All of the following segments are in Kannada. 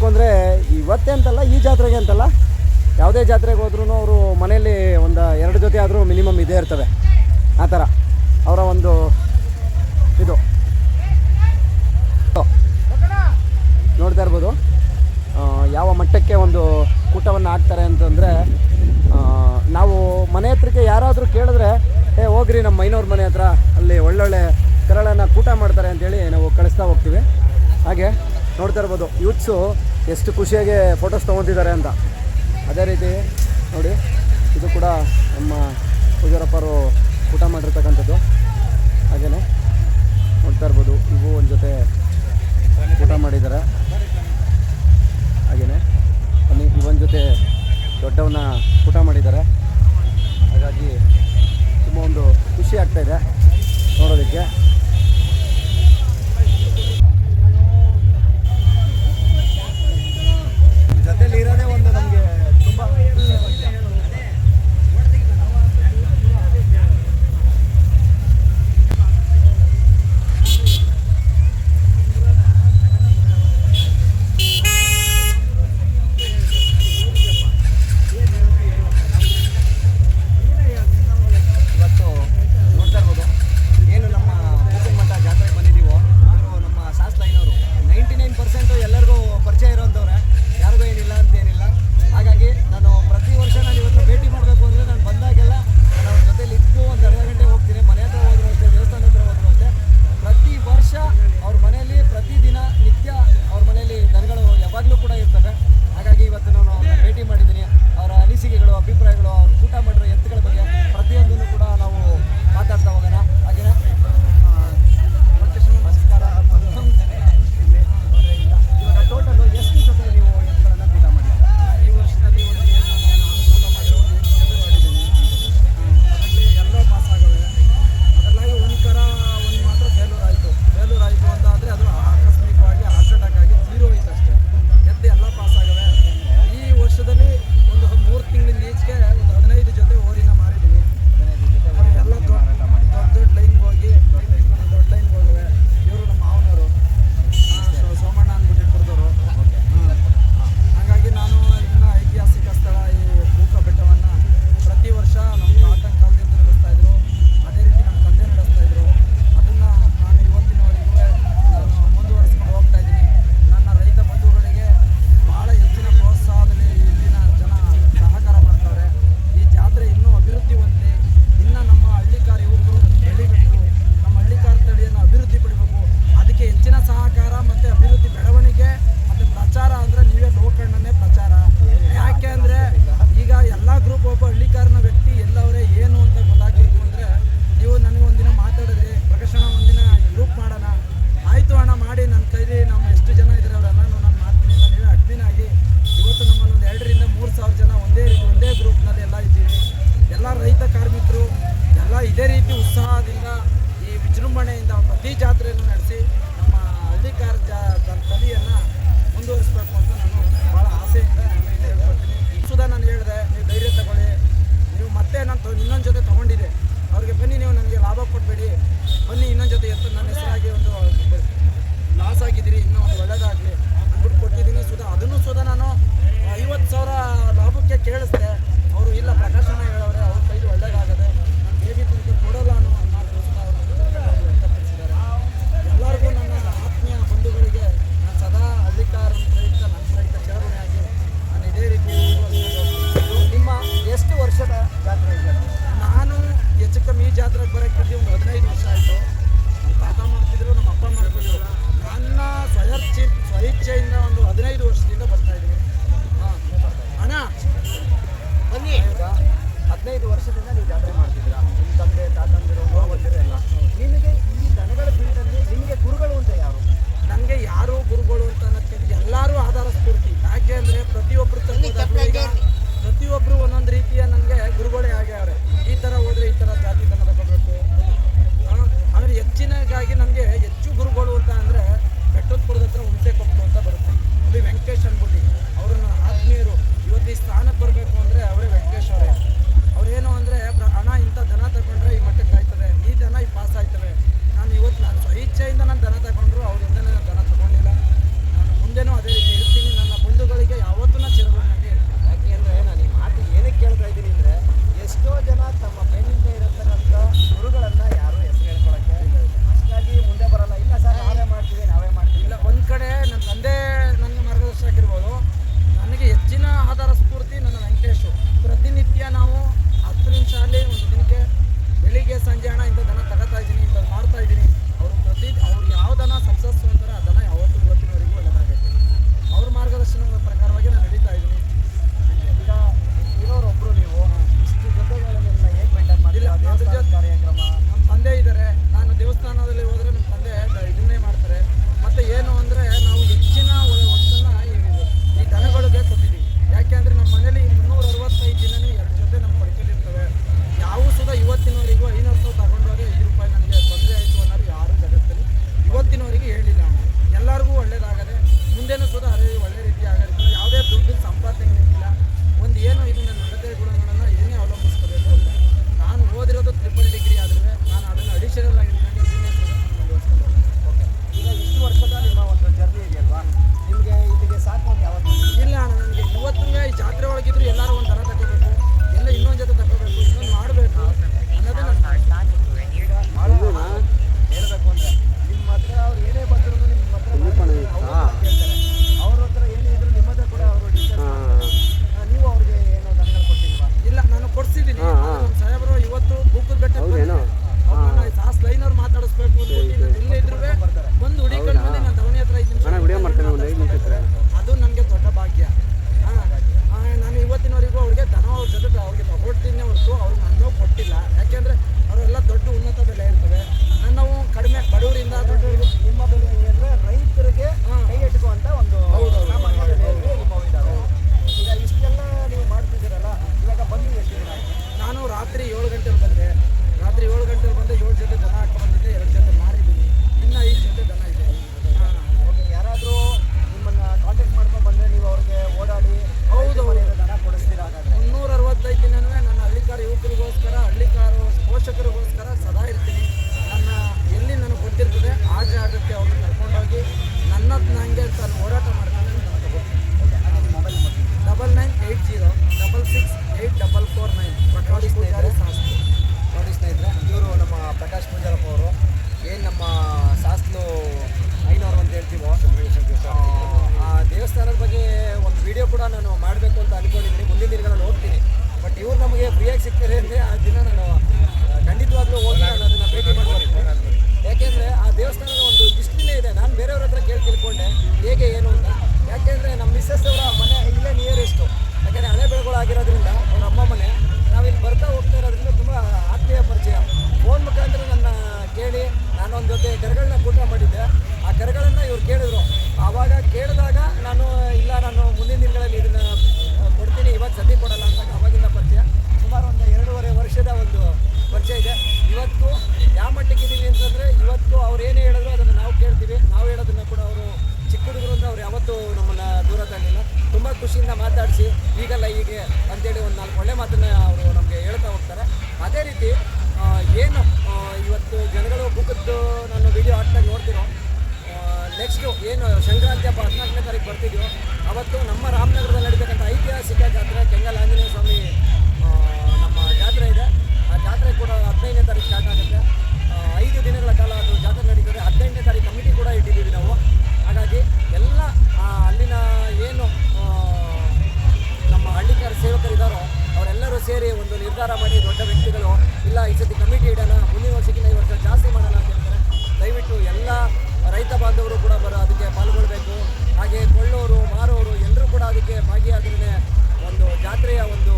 ಹೇಳಬೇಕು ಅಂದರೆ ಇವತ್ತೇ ಅಂತಲ್ಲ, ಈ ಜಾತ್ರೆಗೆ ಅಂತಲ್ಲ, ಯಾವುದೇ ಜಾತ್ರೆಗೆ ಹೋದ್ರೂ ಅವರು ಮನೆಯಲ್ಲಿ ಒಂದು ಎರಡು ಜೊತೆ ಆದರೂ ಮಿನಿಮಮ್ ಇದೇ ಇರ್ತವೆ ಆ ಥರ. ಅವರ ಒಂದು ಇದು. ನೋಡ್ತಾ ಇರ್ಬೋದು. ಯಾವ ಮಟ್ಟಕ್ಕೆ ಒಂದು ಕೂಟವನ್ನು ಹಾಕ್ತಾರೆ ಅಂತಂದರೆ ನಾವು ಮನೆ ಹತ್ರಕ್ಕೆ ಯಾರಾದರೂ ಕೇಳಿದ್ರೆ ಏ ಹೋಗ್ರಿ ನಮ್ಮ ಮೈನವ್ರ ಮನೆ ಹತ್ರ, ಅಲ್ಲಿ ಒಳ್ಳೊಳ್ಳೆ ಕರಳನ್ನು ಕೂಟ ಮಾಡ್ತಾರೆ ಅಂತೇಳಿ ನಾವು ಕಳಿಸ್ತಾ ಹೋಗ್ತೀವಿ. ಹಾಗೆ ನೋಡ್ತಾ ಇರ್ಬೋದು. ಯೂತ್ಸು ಎಷ್ಟು ಖುಷಿಯಾಗಿ ಫೋಟೋಸ್ ತೊಗೊತಿದ್ದಾರೆ ಅಂತ. ಅದೇ ರೀತಿ ನೋಡಿ ಇದು ಕೂಡ ನಮ್ಮ ಪೂಜಾರಪ್ಪರು ಊಟ ಮಾಡಿರ್ತಕ್ಕಂಥದ್ದು. ಕಾರ್ಮಿಕರು ಎಲ್ಲ ಇದೇ ರೀತಿ ಉತ್ಸಾಹದಿಂದ ಈ ವಿಜೃಂಭಣೆಯಿಂದ ಪ್ರತಿ ಜಾತ್ರೆಯನ್ನು ನಡೆಸಿ ನಮ್ಮ ಹಳ್ಳಿಕಾರ ಜಾ ತಲೆಯನ್ನು ಮುಂದುವರಿಸಬೇಕು por. ಇವತ್ತು ನಾನು ವಿಡಿಯೋ ಹಾಕ್ದಾಗ ನೋಡ್ತೀರೋ ನೆಕ್ಸ್ಟು ಏನು, ಸಂಕ್ರಾಂತಿ ಹಬ್ಬ ಹದಿನಾಲ್ಕನೇ ತಾರೀಕು ಬರ್ತಿದ್ಯೋ, ಅವತ್ತು ನಮ್ಮ ರಾಮನಗರದಲ್ಲಿ ನಡೀತಕ್ಕಂಥ ಐತಿಹಾಸಿಕ ಜಾತ್ರೆ ಕೆಂಗಲ್ ಆಂಜನೇಯ ಸ್ವಾಮಿ ನಮ್ಮ ಜಾತ್ರೆ ಇದೆ. ಆ ಜಾತ್ರೆ ಕೂಡ ಹದಿನೈದನೇ ತಾರೀಕು ಸ್ಟಾರ್ಟ್ ಆಗುತ್ತೆ. ಐದು ದಿನಗಳ ಕಾಲ ಅದು ಜಾತ್ರೆ ನಡೀತದೆ. ಹದಿನೆಂಟನೇ ತಾರೀಕು ಕಮಿಟಿ ಕೂಡ ಇಟ್ಟಿದ್ದೀವಿ ನಾವು. ಹಾಗಾಗಿ ಎಲ್ಲ ಅಲ್ಲಿನ ಏನು ನಮ್ಮ ಹಳ್ಳಿಕಾರ ಸೇವಕರಿದ್ದಾರೋ ಅವರೆಲ್ಲರೂ ಸೇರಿ ಒಂದು ನಿರ್ಧಾರ ಮಾಡಿ ದೊಡ್ಡ ವ್ಯಕ್ತಿಗಳು, ಇಲ್ಲ ಈ ಸತಿ ಕಮಿಟಿ ಇಡೋಣ ಮುಂದಿನ ವರ್ಷಕ್ಕಿಂತ ಈ ವರ್ಷ ಜಾಸ್ತಿ ಮಾಡೋಣ ಅಂತ ದಯವಿಟ್ಟು ಎಲ್ಲ ರೈತ ಬಾಂಧವರು ಕೂಡ ಬರ ಅದಕ್ಕೆ ಪಾಲ್ಗೊಳ್ಬೇಕು. ಹಾಗೆ ಕೊಳ್ಳೋರು, ಮಾರೋರು ಎಲ್ಲರೂ ಕೂಡ ಅದಕ್ಕೆ ಭಾಗಿಯಾದ್ರೆ ಒಂದು ಜಾತ್ರೆಯ ಒಂದು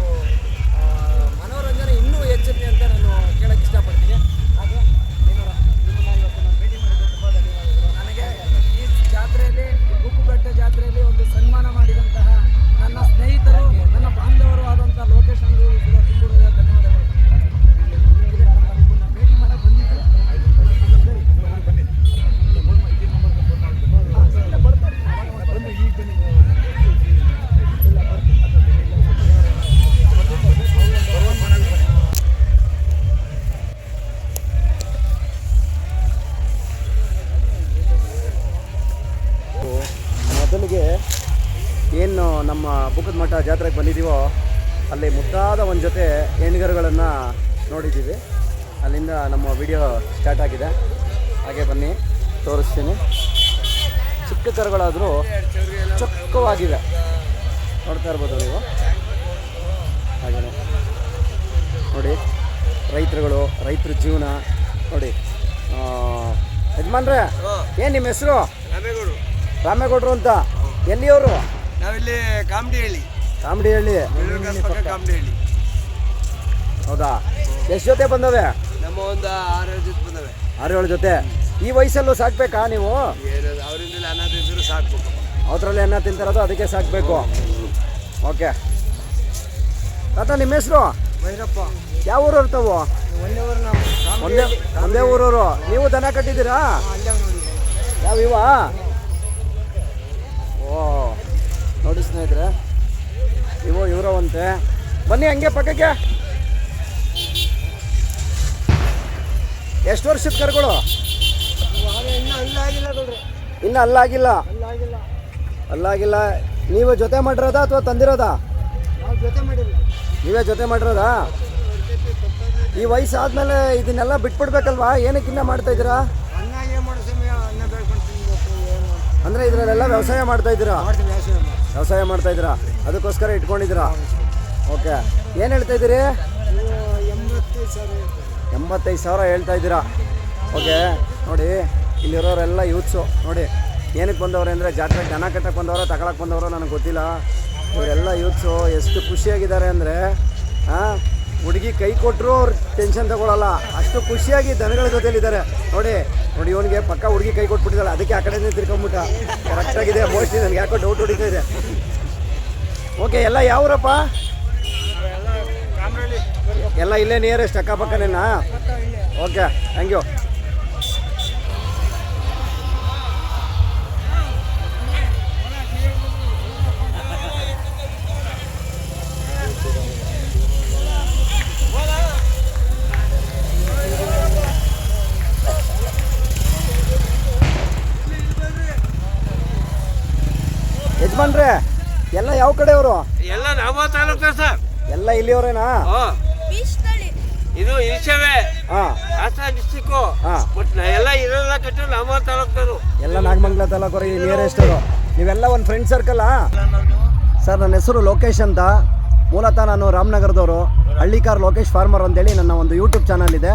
ಏನು ನಮ್ಮ ಬುಕ್ಕದ ಮಠ ಜಾತ್ರೆಗೆ ಬಂದಿದ್ದೀವೋ ಅಲ್ಲಿ ಮುದ್ದಾದ ಒಂದು ಜೊತೆ ಹೆಣ್ಗರುಗಳನ್ನು ನೋಡಿದ್ದೀವಿ. ಅಲ್ಲಿಂದ ನಮ್ಮ ವಿಡಿಯೋ ಸ್ಟಾರ್ಟ್ ಆಗಿದೆ. ಹಾಗೆ ಬನ್ನಿ ತೋರಿಸ್ತೀನಿ. ಚಿಕ್ಕ ಕರುಗಳಾದರೂ ಚೊಕ್ಕವಾಗಿದೆ ನೋಡ್ತಾ ಇರ್ಬೋದು ನೀವು. ಹಾಗೇ ನೋಡಿ ರೈತರುಗಳು ರೈತರ ಜೀವನ. ನೋಡಿ ಯಜಮಾನ್ರೆ ಏನು ನಿಮ್ಮ ಹೆಸರು? ರಾಮೇಗೌಡರು ಅಂತ. ಎಲ್ಲಿಯವರು? ನಾವಿಲ್ಲಿ ಕಾಮಿಡಿ ಹೇಳಿ ಕಾಮಿಡಿ ಹೇಳಿ ಪಕ್ಕ ಕಾಮಿಡಿ ಹೇಳಿ ಹೌದಾ? ಎಷ್ಟು ಜೊತೆ ಬಂದವೆ? ನಮ್ಮ ಒಂದು ಆರು ಜೊತೆ ಬಂದವೆ. ಆರು ಏಳು ಜೊತೆ. ಈ ವಯಸ್ಸಲ್ಲೂ ಸಾಕ್ಬೇಕಾ ನೀವು? ಅವರಿಂದ ಅನ್ನ ಅನಾಥ ಸಾಕ್ಬೇಕು. ಸಾಕು ಅನ್ನ ತಿಂತಿರೋದು ಅದಕ್ಕೆ ಸಾಕಬೇಕು. ಓಕೆ. ತಾತ ನಿಮ್ಮ ಹೆಸರು? ಭೈರಪ್ಪ. ಯಾವ ಊರು ನಾವು. ಒಂದೇ ಒಂದೇ ಊರವರು. ನೀವು ದನ ಕಟ್ಟಿದ್ದೀರಾ? ಯಾವ ಇವ? ನೋಡಿ ಸ್ನೇಹಿತರೆ ಇವು ಇವರವಂತೆ. ಬನ್ನಿ ಹಂಗೆ ಪಕ್ಕಕ್ಕೆ. ಎಷ್ಟು ವರ್ಷದ ಕರ್ಗಳು? ಇನ್ನೂ ಅಲ್ಲಾಗಿಲ್ಲ. ಅಲ್ಲಾಗಿಲ್ಲ. ನೀವು ಜೊತೆ ಮಾಡಿರೋದ ಅಥವಾ ತಂದಿರೋದಾ? ನಾವು ಜೊತೆ ಮಾಡಿಲ್ಲ ನೀವೇ ಜೊತೆ ಮಾಡಿರೋದಾ? ಈ ವಯಸ್ಸು ವಯಸ್ಸಾದ್ಮೇಲೆ ಇದನ್ನೆಲ್ಲ ಬಿಟ್ಬಿಡ್ಬೇಕಲ್ವಾ? ಏನಕ್ಕೆ ಇನ್ನ ಮಾಡ್ತಾ ಇದ್ದೀರಾ? ಅಂದ್ರೆ ಇದರಲ್ಲೆಲ್ಲ ವ್ಯವಸಾಯ ಮಾಡ್ತಾ ಇದ್ದೀರಾ? ವ್ಯವಸಾಯ ಮಾಡ್ತಾ ಇದ್ದೀರಾ? ಅದಕ್ಕೋಸ್ಕರ ಇಟ್ಕೊಂಡಿದ್ದೀರಾ? ಓಕೆ ಏನು ಹೇಳ್ತಾ ಇದ್ದೀರಿ? ಎಂಬತ್ತೈದು ಸಾವಿರ ಹೇಳ್ತಾ ಇದ್ದೀರಾ? ಓಕೆ ನೋಡಿ, ಇಲ್ಲಿರೋರೆಲ್ಲ ಯೂತ್ಸು ನೋಡಿ, ಏನಕ್ಕೆ ಬಂದವ್ರೆ ಅಂದರೆ ಜಾತ್ರೆ ಜನ ಕಟ್ಟಕ್ಕೆ ಬಂದವರೋ ತಗೊಳಕ್ಕೆ ಬಂದವರೋ ನನಗೆ ಗೊತ್ತಿಲ್ಲ. ಇವರೆಲ್ಲ ಯೂತ್ಸು ಎಷ್ಟು ಖುಷಿಯಾಗಿದ್ದಾರೆ ಅಂದರೆ ಹಾಂ ಹುಡುಗಿ ಕೈ ಕೊಟ್ಟರು ಅವ್ರು ಟೆನ್ಷನ್ ತಗೊಳ್ಳಲ್ಲ ಅಷ್ಟು ಖುಷಿಯಾಗಿ ದನಗಳ ಜೊತೆಲಿದ್ದಾರೆ. ನೋಡಿ ನೋಡಿ ಇವನಿಗೆ ಪಕ್ಕ ಹುಡುಗಿ ಕೈ ಕೊಟ್ಬಿಟ್ಟಿದ್ದಾಳೆ. ಅದಕ್ಕೆ ಆ ಕಡೆನೇ ತಿರ್ಕೊಂಬಿಟ್ಟ. ಕರೆಕ್ಟಾಗಿದೆ ಮೋಸ್ಟ್ಲಿ ನನಗೆ ಯಾಕೋ ಡೌಟ್ ಹೊಡಿತಾ ಇದೆ. ಓಕೆ ಎಲ್ಲ ಯಾವ್ರಪ್ಪ? ಎಲ್ಲ ಇಲ್ಲೇ ನಿಯರೆಸ್ಟ್ ಅಕ್ಕಪಕ್ಕನೇನಾ? ಓಕೆ ಥ್ಯಾಂಕ್ ಯು ಯಜಮಾನ್ರೆ ಎಲ್ಲ ಯಾವ ಕಡೆಯವರು? ಎಲ್ಲ ನಮ್ಮ ತಾಲೂಕ ಸರ್. ಎಲ್ಲ ಇಲ್ಲಿಯವರೇನಾ? ಇದು ಇಲ್ಸವೆ ಹಾಸನ ಬಟ್ ಎಲ್ಲ ಇರೋಲ್ಲ ಕಟ್ಟು ನಮ್ಮ ತಾಲೂಕರು ಎಲ್ಲ ನಾಗಮಂಗಲ ತಾಲೂಕು ನಿಯರೆಸ್ಟ್ ಅವರು. ನೀವೆಲ್ಲ ಒಂದು ಫ್ರೆಂಡ್ ಸರ್ಕಲ್ ಸರ್ ನನ್ನ ಹೆಸರು ಲೋಕೇಶ್ ಅಂತ. ಮೂಲತಃ ನಾನು ರಾಮನಗರದವರು. ಹಳ್ಳಿಕಾರ್ ಲೋಕೇಶ್ ಫಾರ್ಮರ್ ಅಂತೇಳಿ ನನ್ನ ಒಂದು ಯೂಟ್ಯೂಬ್ ಚಾನಲ್ ಇದೆ.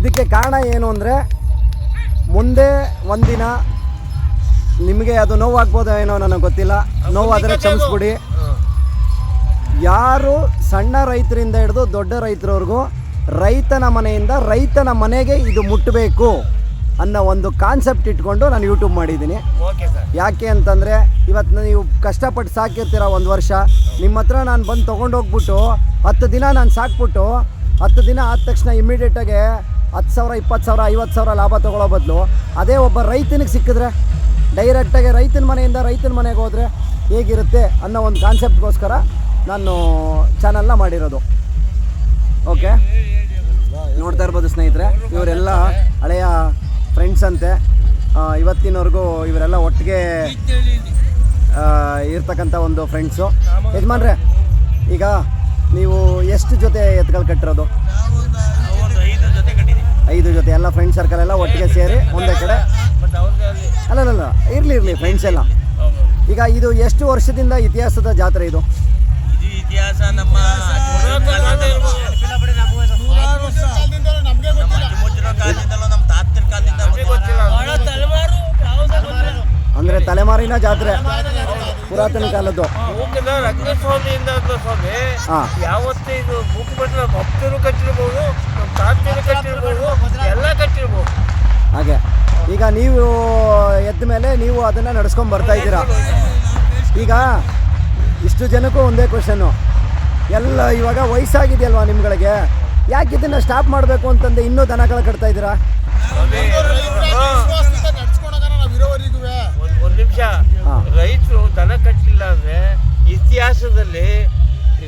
ಇದಕ್ಕೆ ಕಾರಣ ಏನು ಅಂದರೆ ಮುಂದೆ ಒಂದಿನ ನಿಮಗೆ ಅದು ನೋವಾಗ್ಬೋದೋ ಏನೋ ನನಗೆ ಗೊತ್ತಿಲ್ಲ. ನೋವಾದರೆ ಕ್ಷಮಿಸ್ಬಿಡಿ. ಯಾರು ಸಣ್ಣ ರೈತರಿಂದ ಹಿಡಿದು ದೊಡ್ಡ ರೈತರವ್ರಿಗೂ ರೈತನ ಮನೆಯಿಂದ ರೈತನ ಮನೆಗೆ ಇದು ಮುಟ್ಟಬೇಕು ಅನ್ನೋ ಒಂದು ಕಾನ್ಸೆಪ್ಟ್ ಇಟ್ಕೊಂಡು ನಾನು ಯೂಟ್ಯೂಬ್ ಮಾಡಿದ್ದೀನಿ. ಯಾಕೆ ಅಂತಂದರೆ ಇವತ್ತು ನೀವು ಕಷ್ಟಪಟ್ಟು ಸಾಕಿರ್ತೀರ ಒಂದು ವರ್ಷ. ನಿಮ್ಮ ಹತ್ರ ನಾನು ಬಂದು ತೊಗೊಂಡೋಗ್ಬಿಟ್ಟು ಹತ್ತು ದಿನ ನಾನು ಸಾಕ್ಬಿಟ್ಟು ಹತ್ತು ದಿನ ಆದ ತಕ್ಷಣ ಇಮ್ಮಿಡಿಯೇಟಾಗೆ ಹತ್ತು ಸಾವಿರ ಇಪ್ಪತ್ತು ಸಾವಿರ ಐವತ್ತು ಸಾವಿರ ಲಾಭ ತೊಗೊಳ್ಳೋ ಬದಲು ಅದೇ ಒಬ್ಬ ರೈತನಿಗೆ ಸಿಕ್ಕಿದ್ರೆ ಡೈರೆಕ್ಟಾಗಿ ರೈತನ ಮನೆಯಿಂದ ರೈತನ ಮನೆಗೆ ಹೋದರೆ ಹೇಗಿರುತ್ತೆ ಅನ್ನೋ ಒಂದು ಕಾನ್ಸೆಪ್ಟ್ಗೋಸ್ಕರ ನಾನು ಚಾನಲ್ನ ಮಾಡಿರೋದು. ಓಕೆ ನೋಡ್ತಾ ಇರ್ಬೋದು ಸ್ನೇಹಿತರೆ ಇವರೆಲ್ಲ ಹಳೆಯ ಫ್ರೆಂಡ್ಸ್ ಅಂತೆ. ಇವತ್ತಿನವರೆಗೂ ಇವರೆಲ್ಲ ಒಟ್ಟಿಗೆ ಇರ್ತಕ್ಕಂಥ ಒಂದು ಫ್ರೆಂಡ್ಸು ಯಜಮಾನ್ರೆ ಈಗ ನೀವು ಎಷ್ಟು ಜೊತೆ ಎತ್ಕಲ್ ಕಟ್ಟಿರೋದು? ಐದು ಜೊತೆ ಎಲ್ಲ ಫ್ರೆಂಡ್ ಸರ್ಕಲ್ ಎಲ್ಲ ಒಟ್ಟಿಗೆ ಸೇರಿ ಒಂದೇ ಕಡೆ ಅಲ್ಲಲ್ಲ ಇರಲಿ ಇರಲಿ ಫ್ರೆಂಡ್ಸ್ ಎಲ್ಲ. ಈಗ ಇದು ಎಷ್ಟು ವರ್ಷದಿಂದ ಇತಿಹಾಸದ ಜಾತ್ರೆ ಇದು? ಇದು ಇತಿಹಾಸ ನಮ್ಮ ಅಂದ್ರೆ ತಲೆಮಾರಿನ ಜಾತ್ರೆ ಪುರಾತನ ಕಾಲದ್ದು. ರಂಗಸ್ವಾಮಿಯಿಂದ ಸ್ವಾಮಿ. ಹಾಂ. ಇದು ನಮ್ಮ ಭಕ್ತರು ಕಟ್ಟಿರ್ಬೋದು ನಮ್ಮ ತಾತರು ಕಟ್ಟಿರ್ಬೋದು ಎಲ್ಲ ಕಟ್ಟಿರ್ಬೋದು. ಹಾಗೆ. ಈಗ ನೀವು ಎದ್ದ ಮೇಲೆ ನೀವು ಅದನ್ನು ನಡೆಸ್ಕೊಂಡು ಬರ್ತಾ ಇದ್ದೀರಾ? ಈಗ ಇಷ್ಟು ಜನಕ್ಕೂ ಒಂದೇ ಕ್ವಶನ್ನು ಎಲ್ಲ ಇವಾಗ ವಯಸ್ಸಾಗಿದೆಯಲ್ವಾ ನಿಮ್ಗಳಿಗೆ? ಯಾಕೆ ಇದನ್ನು ಸ್ಟಾಪ್ ಮಾಡಬೇಕು ಅಂತಂದು ಇನ್ನೂ ದನಗಳ ಕಟ್ತಾ ಇದ್ದೀರಾ? ಒಂದು ಒಂದು ನಿಮಿಷ ರೈತರು ದನ ಕಟ್ಟಲಿಲ್ಲ ಅಂದ್ರೆ ಇತಿಹಾಸದಲ್ಲಿ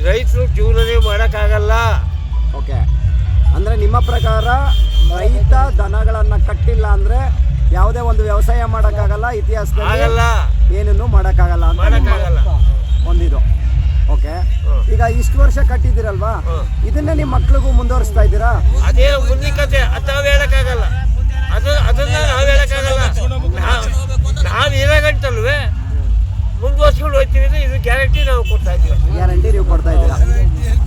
ರೈತರು ಜೀವನನೇ ಮಾಡೋಕ್ಕಾಗಲ್ಲ. ಓಕೆ ಅಂದರೆ ನಿಮ್ಮ ಪ್ರಕಾರ ರೈತ ದನಗಳನ್ನು ಕಟ್ಟಿಲ್ಲ ಅಂದರೆ ಯಾವುದೇ ಒಂದು ವ್ಯವಸಾಯ ಮಾಡೋಕ್ಕಾಗಲ್ಲ ಇತಿಹಾಸದಲ್ಲಿ ಆಗಲ್ಲ. ಏನನ್ನು ಮಾಡೋಕ್ಕಾಗಲ್ಲ ಅಂತ. ಒಂದಿದು. ಓಕೆ. ಈಗ ಇಷ್ಟು ವರ್ಷ ಕಟ್ಟಿದ್ದೀರಲ್ವಾ? ಇದನ್ನ ನಿಮ್ಮ ಮಕ್ಳಿಗೂ ಮುಂದುವರಿಸ್ತಾ ಇದ್ದೀರಾ? ಅದೇ ಮುಂದಿನ ಕತೆ ಅದು ನಾವು ಹೇಳಕ್ಕಾಗಲ್ಲ. ಅದು ಅದನ್ನ ನಾವು ಹೇಳಕ್ಕಾಗಲ್ಲ. ನಾವು ಇರೋ ಗಂಟಲ್ವೇ ಮುಂದುವರ್ಸ್ಕೊಂಡು ಹೋಗ್ತೀವಿ ಅಂದ್ರೆ ಇದು ಗ್ಯಾರಂಟಿ ನಾವು ಕೊಡ್ತಾ ಇದ್ದೀವಿ. ಗ್ಯಾರಂಟಿ ನೀವು ಕೊಡ್ತಾ ಇದ್ದೀರಾ?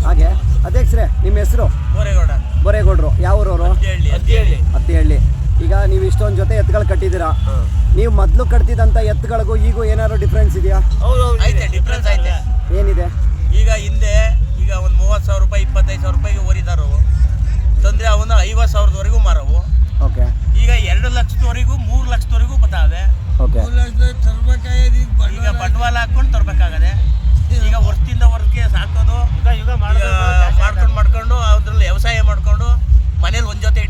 ಹಾಗೆ. ಅಧ್ಯಕ್ಷರೇ ನಿಮ್ಮ ಹೆಸರು? ಬೋರೇಗೌಡ ಬೋರೇಗೌಡರು. ಯಾವ ಊರವರು? ಹೇಳಿ ಅಂತ ಹೇಳಿ ಹಳ್ಳಿ ಈಗ ನೀವು ಇಷ್ಟೊಂದು ಜೊತೆ ಎತ್ತುಗಳು ಕಟ್ಟಿದ್ದೀರಾ? ನೀವು ಮೊದಲು ಕಟ್ತಿದ್ದಂಥ ಎತ್ತುಗಳಿಗೂ ಈಗೂ ಏನಾದ್ರು ಡಿಫ್ರೆನ್ಸ್ ಇದೆಯಾ? ಹೌದು ಹೌದು ಐತೆ ಡಿಫ್ರೆನ್ಸ್ ಐತೆ. ಏನಿದೆ? ಈಗ ಹಿಂದೆ ಈಗ ಒಂದು ಮೂವತ್ತು ಸಾವಿರ ರೂಪಾಯಿ ಇಪ್ಪತ್ತೈದು ಸಾವಿರ ರೂಪಾಯಿಗೆ ಓರಿದಾರು. ತಂದ್ರೆ ಅವನ್ನ ಐವತ್ತು ಸಾವಿರದವರೆಗೂ ಮಾರವು. ಓಕೆ. ಈಗ ಎರಡು ಲಕ್ಷದವರೆಗೂ ಮೂರು ಲಕ್ಷದವರೆಗೂ ಬರ್ತಾವೆ ಓಕೆ. ಈಗ ಬಂಡವಾಳ ಹಾಕೊಂಡು ತರಬೇಕಾಗದೆ. ಈಗ ವರ್ಷದಿಂದ ವರ್ಷಕ್ಕೆ ಸಾಕೋದು ಈಗ ಮಾಡ್ಕೊಂಡು ಮಾಡ್ಕೊಂಡು ಅದ್ರಲ್ಲಿ ವ್ಯವಸಾಯ ಮಾಡ್ಕೊಂಡು ಮನೇಲಿ ಒಂದು ಜೊತೆ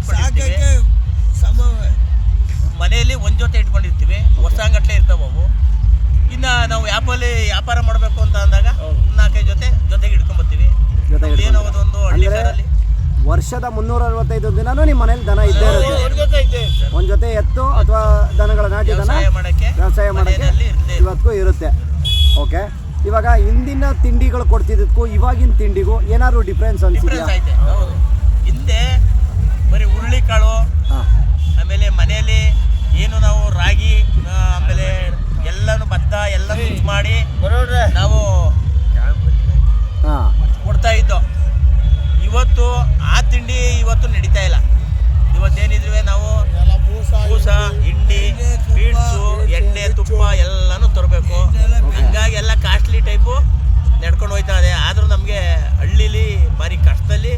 ಇಟ್ಕೊಂಡಿರ್ತೀವಿ ಮನೆಯಲ್ಲಿ ಒಂದು ಜೊತೆ ಇಟ್ಕೊಂಡಿರ್ತೀವಿ. ವರ್ಷಾಂಗಟ್ಲೆ ಇರ್ತಾವೆ ಅವು. ಇನ್ನ ನಾವು ಆ್ಯಪಲ್ಲಿ ವ್ಯಾಪಾರ ಮಾಡಬೇಕು ಅಂತ ಅಂದಾಗ ನಾಲ್ಕೈದು ಜೊತೆ ಜೊತೆಗೆ ಇಟ್ಕೊಂಬರ್ತೀವಿ ಏನೋ ಒಂದು ಹಳ್ಳಿ ಕಾರಲ್ಲಿ ವರ್ಷದ ಮುನ್ನೂರ ಅರವತ್ತೈದು ದಿನನೂ ನಿಮ್ಮ ಮನೇಲಿ ದನ ಇದ್ದೇ ಇರುತ್ತೆ. ಒಂದು ಜೊತೆ ಎತ್ತು ಅಥವಾ ದನಗಳ ನಾಟಿ ದನ? ವ್ಯವಸಾಯ ಮಾಡಕ್ಕೆ ಇರ್ತೇ ಇರುತ್ತೆ. ಇವತ್ತಿಗೂ ಇರುತ್ತೆ. ಓಕೆ ಇವಾಗ ಹಿಂದಿನ ತಿಂಡಿಗಳು ಕೊಡ್ತಿದ್ದಕ್ಕೂ ಇವಾಗಿನ ತಿಂಡಿಗೂ ಏನಾದ್ರು ಡಿಫ್ರೆನ್ಸ್ ಅನ್ಸಿದ್ಯಾ? ಹೌದು ಬರೀ ಹುರುಳಿಕಾಳು ಆಮೇಲೆ ಮನೆಯಲ್ಲಿ ಏನು ನಾವು ರಾಗಿ ಆಮೇಲೆ ಎಲ್ಲಾನು ಭತ್ತ ಎಲ್ಲ ಮಿಕ್ಸ್ ಮಾಡಿ ನಾವು ಹಾಂ. ಕೊಡ್ತಾ ಇದ್ದೋ. ಇವತ್ತು ಆ ತಿಂಡಿ ಇವತ್ತು ನಡೀತಾ ಇಲ್ಲ. ಇವತ್ತೇನಿದ್ರೂ ನಾವು ಪೂಸ ಹಿಂಡಿ ಬೀಡ್ಸು ಎಣ್ಣೆ ತುಪ್ಪ ಎಲ್ಲಾನು ತರಬೇಕು. ಹಂಗಾಗಿ ಎಲ್ಲ ಕಾಸ್ಟ್ಲಿ ಟೈಪು ನಡ್ಕೊಂಡು ಹೋಯ್ತಾ ಇದೆ. ಆದ್ರೂ ನಮಗೆ ಹಳ್ಳಿಲಿ ಭಾರಿ ಕಷ್ಟದಲ್ಲಿ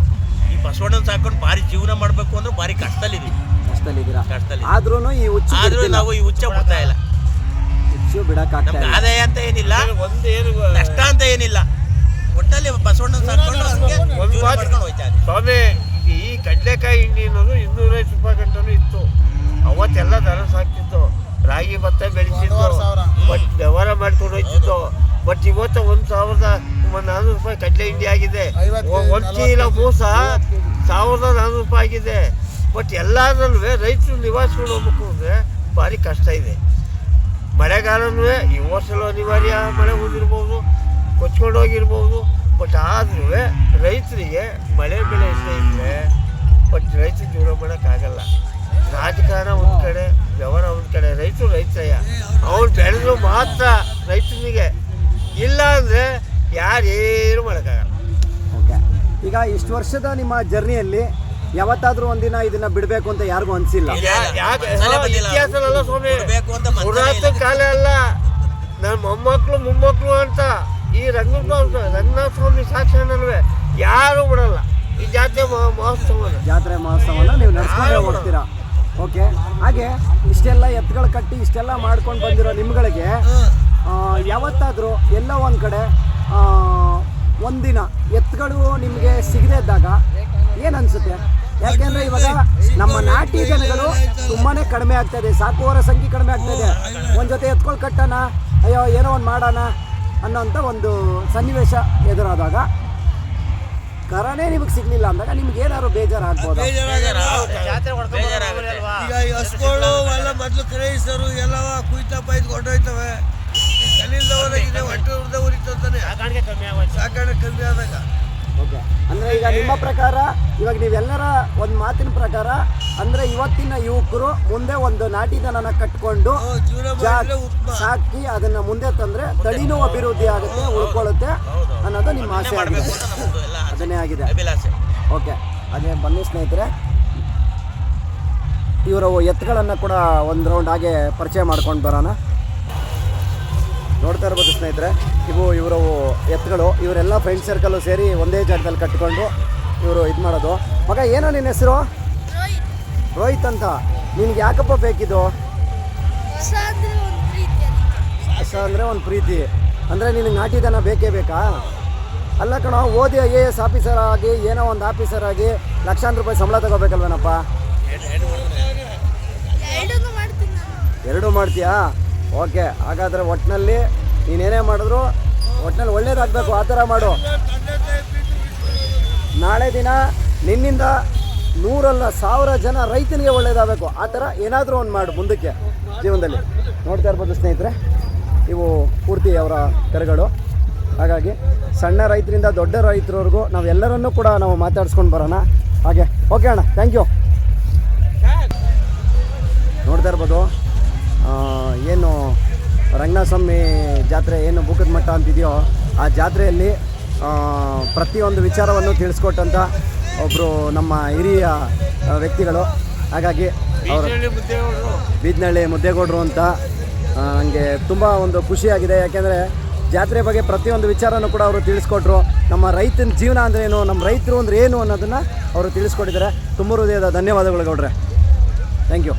ಈ ಬಸವಣ್ಣನ ಸಾಕೊಂಡು ಭಾರಿ ಜೀವನ ಮಾಡಬೇಕು ಅಂದ್ರೆ ಭಾರಿ ಕಷ್ಟದಲ್ಲಿದ್ದೀವಿ. ಕಷ್ಟದಲ್ಲಿದ್ದೀರಾ? ಕಷ್ಟದಲ್ಲಿ. ಆದ್ರೂ ಈ ಹುಚ್ಚು ಆದ್ರೂ ಬಿಡ್ತಿಲ್ಲ. ನಾವು ಈ ಹುಚ್ಚ ಬಿಡ್ತಾ ಇಲ್ಲ. ಹುಚ್ಚು ಬಿಡಕ್ಕಾಗ್ತಾ ನಮ್ಗೆ ಇಲ್ಲ. ಆದಾಯ ಅಂತ ಏನಿಲ್ಲ. ಒಂದು ಏನು ನಷ್ಟ ಅಂತ ಏನಿಲ್ಲ. ಒಟ್ಟಲ್ಲಿ ಬಸವಣ್ಣ ಸಾಕೊಂಡು ಹಂಗೆ ಒಂದು ಜೀವನ ಮಾತು ಮಾಡ್ಕೊಂಡು ಹೋಯ್ತಾ ಇದೆ ಸ್ವಾಮಿ ಈ ಕಡಲೆಕಾಯಿ ಹಿಂಡಿ ಅನ್ನೋದು ಇನ್ನೂರೈವತ್ತು ರೂಪಾಯಿ ಗಂಟನೂ ಇತ್ತು. ಅವತ್ತೆಲ್ಲ ದರ ಸಾಕ್ತಿತ್ತು. ರಾಗಿ ಭತ್ತ ಬೆಳೆಸಿತ್ತು ಬಟ್ ವ್ಯವಹಾರ ಮಾಡ್ಕೊಂಡು ಹೋಯ್ತಿತ್ತು. ಬಟ್ ಇವತ್ತು ಒಂದು ಸಾವಿರದ ಒಂದು ನಾನ್ನೂರು ರೂಪಾಯಿ ಕಡಲೆ ಹಿಂಡಿ ಆಗಿದೆ. ಒಂದು ಚೀಲ ಮೂಸ ಸಾವಿರದ ನಾನ್ನೂರು ರೂಪಾಯಿ ಆಗಿದೆ. ಬಟ್ ಎಲ್ಲಾದ್ರಲ್ಲೂ ರೈತರು ನಿವಾಸಗಳು ಹೋಗ್ಬೇಕು ಅಂದರೆ ಭಾರಿ ಕಷ್ಟ ಇದೆ. ಮಳೆಗಾಲನೂ ಈ ವರ್ಷಲ್ಲೂ ಅನಿವಾರ್ಯ ಮಳೆ ಹೋಗಿರ್ಬೋದು ಕೊಚ್ಕೊಂಡು ಹೋಗಿರ್ಬೋದು. ಬಟ್ ಆದ್ರೂ ರೈತರಿಗೆ ಮಳೆ ಬೆಳೆ ಇಲ್ಲದೆ ಇದ್ದರೆ ಬಟ್ ರೈತರು ಜೀವನ ಮಾಡೋಕ್ಕಾಗಲ್ಲ. ರಾಜಕಾರಣ ಒಂದು ಕಡೆ, ವ್ಯವಹಾರ ಒಂದು ಕಡೆ, ರೈತರು ರೈತಯ್ಯ ಅವ್ರು ಬೆಳೆದ್ರು ಮಾತ್ರ ರೈತನಿಗೆ ಇಲ್ಲ ಅಂದರೆ ಯಾರೇನು ಮಾಡೋಕ್ಕಾಗಲ್ಲ. ಈಗ ಇಷ್ಟು ವರ್ಷದ ನಿಮ್ಮ ಜರ್ನಿಯಲ್ಲಿ ಯಾವತ್ತಾದ್ರೂ ಒಂದಿನ ಇದನ್ನ ಬಿಡಬೇಕು ಅಂತ ಯಾರಿಗೂ ಅನ್ಸಿಲ್ಲ. ಪುರಾತನ ಕಾಲ ಅಲ್ಲ. ನನ್ನ ಮೊಮ್ಮಕ್ಕಳು ಮೊಮ್ಮಕ್ಕಳು ಅಂತ ಈ ರಂಗನಾಥ ರಂಗನಾಥ ಸ್ವಾಮಿ ಸಾಕ್ಷರನಲ್ವೇ ಯಾರು ಬಿಡಲ್ಲ. ಈ ಜಾತ್ರೆ ಮಹೋತ್ಸವ ಮಹೋತ್ಸವನ. ಜಾತ್ರೆ ಮಹೋತ್ಸವನ ನೀವು ನಡ್ಸ್ಕೊಂಡೇ ಹೋಗ್ತೀರಾ? ಓಕೆ. ಹಾಗೆ ಇಷ್ಟೆಲ್ಲ ಎತ್ತುಗಳು ಕಟ್ಟಿ ಇಷ್ಟೆಲ್ಲ ಮಾಡ್ಕೊಂಡು ಬಂದಿರೋ ನಿಮ್ಗಳಿಗೆ ಯಾವತ್ತಾದರೂ ಯಾವತ್ತಾದ್ರೂ ಎಲ್ಲ ಒಂದು ಕಡೆ ಆ, ಒಂದಿನ ಎತ್ತುಗಳು ನಿಮಗೆ ಸಿಗದೇ ಇದ್ದಾಗ ಏನು ಅನ್ಸುತ್ತೆ? ಯಾಕೆಂದ್ರೆ ಇವಾಗ ನಮ್ಮ ನಾಟಿ ಜನಗಳು ತುಂಬಾನೇ ಕಡಿಮೆ ಆಗ್ತಾ ಇದೆ ಸಾಕುವವರ ಸಂಖ್ಯೆ ಕಡಿಮೆ ಆಗ್ತಾ ಇದೆ ಒಂದ್ ಜೊತೆ ಎತ್ಕೊಳ್ ಕಟ್ಟೋಣ ಅಯ್ಯೋ ಏನೋ ಒಂದು ಮಾಡೋಣ ಅನ್ನೋಂಥ ಒಂದು ಸನ್ನಿವೇಶ ಎದುರಾದಾಗ ಕರನೇ ನಿಮಗೆ ಸಿಗ್ಲಿಲ್ಲ ಅಂದಾಗ ನಿಮ್ಗೆ ಏನಾದ್ರು ಬೇಜಾರಾಗ್ಬೋದು. ಆಗ್ಬೋದು. ಈಗ ಈ ಹಸುಗಳು ಎಲ್ಲ ಮೊದಲು ಕ್ರೈಸ್ತರು ಎಲ್ಲ ಕುಯ್ತಾ ಹೊಟ್ಟೆ ಉರಿದ ಸಾಕಾಣಿಕೆ ಕಮ್ಮಿ ಆದಾಗ. ಓಕೆ. ಅಂದ್ರೆ ಈಗ ನಿಮ್ಮ ಪ್ರಕಾರ ಇವಾಗ ನೀವೆಲ್ಲರ ಒಂದು ಮಾತಿನ ಪ್ರಕಾರ ಅಂದ್ರೆ ಇವತ್ತಿನ ಯುವಕರು ಮುಂದೆ ಒಂದು ನಾಟಿದನನ ಕಟ್ಕೊಂಡು ಜಾ-. ಸಾಕಿ ಅದನ್ನ ಮುಂದೆ ತಂದ್ರೆ ತಳಿನೂ ಅಭಿವೃದ್ಧಿ ಆಗುತ್ತೆ ಉಳ್ಕೊಳ್ಳುತ್ತೆ ಅನ್ನೋದು ನಿಮ್ಮ ಆಸೆ ಆಗಿದೆ. ಅದನ್ನೇ ಆಗಿದೆ. ಅಭಿಲಾಷೆ. ಓಕೆ. ಅದೇ ಬನ್ನಿ ಸ್ನೇಹಿತರೆ. ಇವರು ಎತ್ತುಗಳನ್ನು ಕೂಡ ಒಂದು ರೌಂಡ್ ಹಾಗೆ ಪರಿಚಯ ಮಾಡ್ಕೊಂಡು ಬರೋಣ. ನೋಡ್ತಾ ಇರ್ಬೋದು ಸ್ನೇಹಿತರೆ. ಇವು ಇವರು ಎತ್ತುಗಳು ಇವರೆಲ್ಲ ಫ್ರೆಂಡ್ ಸರ್ಕಲ್ಲು ಸೇರಿ ಒಂದೇ ಜಾಗದಲ್ಲಿ ಕಟ್ಕೊಂಡು ಇವರು ಇದು ಮಾಡೋದು. ಮಗ, ಏನೋ ನಿನ್ನ ಹೆಸರು? ರೋಹಿತ್ ಅಂತ. ನಿನ್ಗೆ ಯಾಕಪ್ಪ ಬೇಕಿದು ಹೊಸ ಅಂದರೆ ಒಂದು ಪ್ರೀತಿ. ಅಂದರೆ ನಿನಗೆ ನಾಟಿ ದನ ಬೇಕೇ ಬೇಕಾ? ಅಲ್ಲ ಕಣೋ, ಓದಿ ಐ ಎ ಎಸ್ ಆಫೀಸರ್ ಆಗಿ, ಏನೋ ಒಂದು ಆಫೀಸರ್ ಆಗಿ ಲಕ್ಷಾಂತರ ರೂಪಾಯಿ ಸಂಬಳ ತಗೋಬೇಕಲ್ವೇನಪ್ಪ? ಎರಡೂ ಮಾಡ್ತೀಯಾ? ಓಕೆ, ಹಾಗಾದರೆ ಒಟ್ಟಿನಲ್ಲಿ ನೀನೇನೇ ಮಾಡಿದ್ರು ಒಟ್ಟಿನಲ್ಲಿ ಒಳ್ಳೇದಾಗಬೇಕು, ಆ ಥರ ಮಾಡು. ನಾಳೆ ದಿನ ನಿನ್ನಿಂದ ನೂರಲ್ಲ ಸಾವಿರ ಜನ ರೈತನಿಗೆ ಒಳ್ಳೇದಾಗಬೇಕು, ಆ ಥರ ಏನಾದರೂ ಒಂದು ಮಾಡು ಮುಂದಕ್ಕೆ ಜೀವನದಲ್ಲಿ. ನೋಡ್ತಾ ಇರ್ಬೋದು ಸ್ನೇಹಿತರೆ, ಇವು ಪೂರ್ತಿ ಅವರ ಕರೆಗಳು. ಹಾಗಾಗಿ ಸಣ್ಣ ರೈತರಿಂದ ದೊಡ್ಡ ರೈತರವರೆಗೂ ನಾವೆಲ್ಲರನ್ನೂ ಕೂಡ ನಾವು ಮಾತಾಡ್ಸ್ಕೊಂಡು ಬರೋಣ. ಹಾಗೆ, ಓಕೆ ಅಣ್ಣ ಥ್ಯಾಂಕ್ ಯು ನೋಡ್ತಾ ಇರ್ಬೋದು ಏನು ರಂಗನಾಥಸ್ವಾಮಿ ಜಾತ್ರೆ ಏನು ಬೂಕದ ಮಠ ಅಂತಿದೆಯೋ ಆ ಜಾತ್ರೆಯಲ್ಲಿ ಪ್ರತಿಯೊಂದು ವಿಚಾರವನ್ನು ತಿಳಿಸ್ಕೊಟ್ಟಂಥ ಒಬ್ಬರು ನಮ್ಮ ಹಿರಿಯ ವ್ಯಕ್ತಿಗಳು. ಹಾಗಾಗಿ ಅವರು ಬೀದ್ನಹಳ್ಳಿ ಮುದ್ದೇಗೌಡರು. ಮುದ್ದೇಗೌಡರು ಅಂತ ನನಗೆ ತುಂಬ ಒಂದು ಖುಷಿಯಾಗಿದೆ. ಯಾಕೆಂದರೆ ಜಾತ್ರೆ ಬಗ್ಗೆ ಪ್ರತಿಯೊಂದು ವಿಚಾರನೂ ಕೂಡ ಅವರು ತಿಳಿಸ್ಕೊಟ್ರು. ನಮ್ಮ ರೈತನ ಜೀವನ ಅಂದ್ರೆ ಏನು ನಮ್ಮ ರೈತರು ಅಂದ್ರೆ ಏನು ಅನ್ನೋದನ್ನು ಅವರು ತಿಳಿಸ್ಕೊಟ್ಟಿದ್ದಾರೆ. ತುಂಬ ಹೃದಯದ ಧನ್ಯವಾದಗಳು ಗೌಡ್ರೆ. Thank you